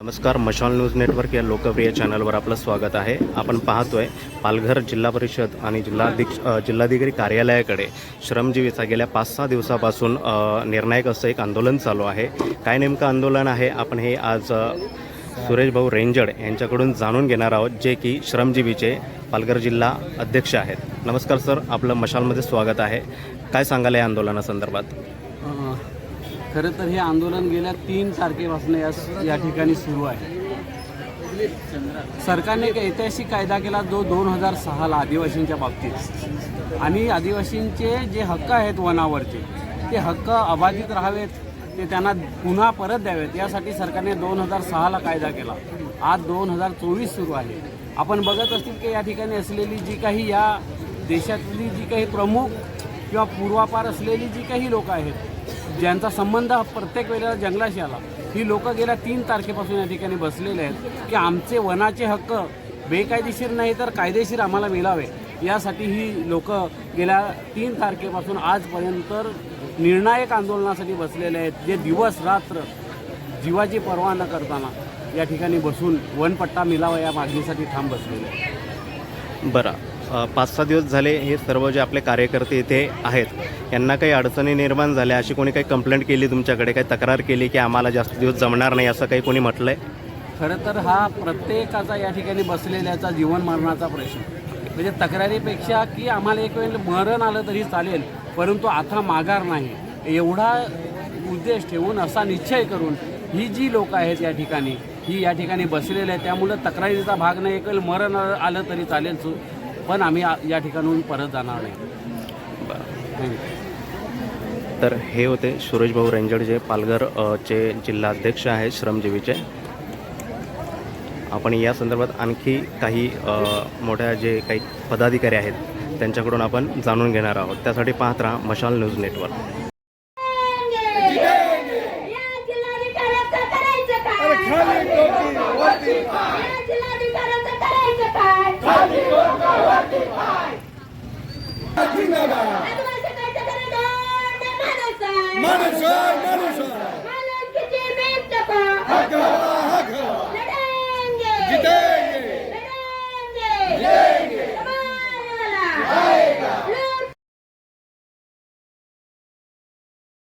नमस्कार मशाल news network या लोकप्रिय चॅनलवर आपलं स्वागत आहे. आपण पाहतोय पालघर जिल्हा परिषद आणि जिल्हाधीक्ष जिल्हाधिकारी कार्यालयाकडे श्रमजीवीचा गेल्या पाच सहा दिवसापासून निर्णायक असं एक आंदोलन चालू आहे. काय नेमकं आंदोलन आहे? आपण हे आज सुरेशभाऊ सुरेश भाऊ रेंजड यांच्याकडून जाणून घेणार आहोत जे की श्रमजीवीचे पालघर जिल्हा अध्यक्ष आहेत. नमस्कार सर. आपलं मशालमध्ये स्वागत आहे. काय सांगाल या आंदोलनासंदर्भात? खरं तर हे आंदोलन गेल्या तीन तारखेपासून या या ठिकाणी सुरू आहे. सरकारने एक ऐतिहासिक कायदा केला जो दोन हजार सहाला आदिवासींच्या बाबतीत. आणि आदिवासींचे जे हक्क आहेत वनावरचे ते हक्क अबाधित राहावेत ते त्यांना पुन्हा परत द्यावेत यासाठी सरकारने दोन हजार सहाला कायदा केला. आज दोन हजार चोवीस सुरू आहे. आपण बघत असतील की या ठिकाणी असलेली जी काही या देशातली जी काही प्रमुख किंवा पूर्वापार असलेली जी काही लोकं आहेत ज्यांचा संबंध हा प्रत्येक वेळेला जंगलाशी आला. ही लोकं गेल्या तीन तारखेपासून या ठिकाणी बसलेले आहेत की आमचे वनाचे हक्क बेकायदेशीर नाही तर कायदेशीर आम्हाला मिळावे. यासाठी ही लोक गेल्या तीन तारखेपासून आजपर्यंत निर्णायक आंदोलनासाठी बसलेले आहेत जे दिवस रात्र जीवाची पर्वा न करताना या ठिकाणी बसून वनपट्टा मिळावा या मागणीसाठी ठाम बसलेले आहेत. बरं. पाच सहा दिवस झाले हे सर्व जे आपले कार्यकर्ते इथे आहेत यांना काही अडचणी निर्माण झाल्या अशी कोणी काही कंप्लेंट केली तुमच्याकडे काही तक्रार केली की आम्हाला जास्त दिवस जमणार नाही असं काही कोणी म्हटलं आहे खरं तर हा प्रत्येकाचा या ठिकाणी बसलेल्याचा जीवन मरणाचा प्रश्न. म्हणजे तक्रारीपेक्षा की आम्हाला एक वेळ मरण आलं तरी चालेल परंतु आता माघार नाही. एवढा उद्देश ठेवून असा निश्चय करून ही जी लोक आहेत या ठिकाणी ही या ठिकाणी बसलेली आहेत त्यामुळं तक्रारीचा भाग नाही एक वेळ मरण आलं तरी चालेल पण आम्ही आ- या ठिकाणून परत जाणार नाही. बरं. तर हे होते सुरेश भाऊ रेंजड जे पालघर अ, चे जिल्हाध्यक्ष आहेत श्रमजीवीचे. आपण या संदर्भात आणखी काही अ, मोठ्या जे काही पदाधिकारी आहेत त्यांच्याकडून आपण जाणून घेणार आहोत. त्यासाठी पाहत राहा मशाल न्यूज नेटवर्क. या जिल्हाधिकाऱ्याचं करायचं काय? Manager!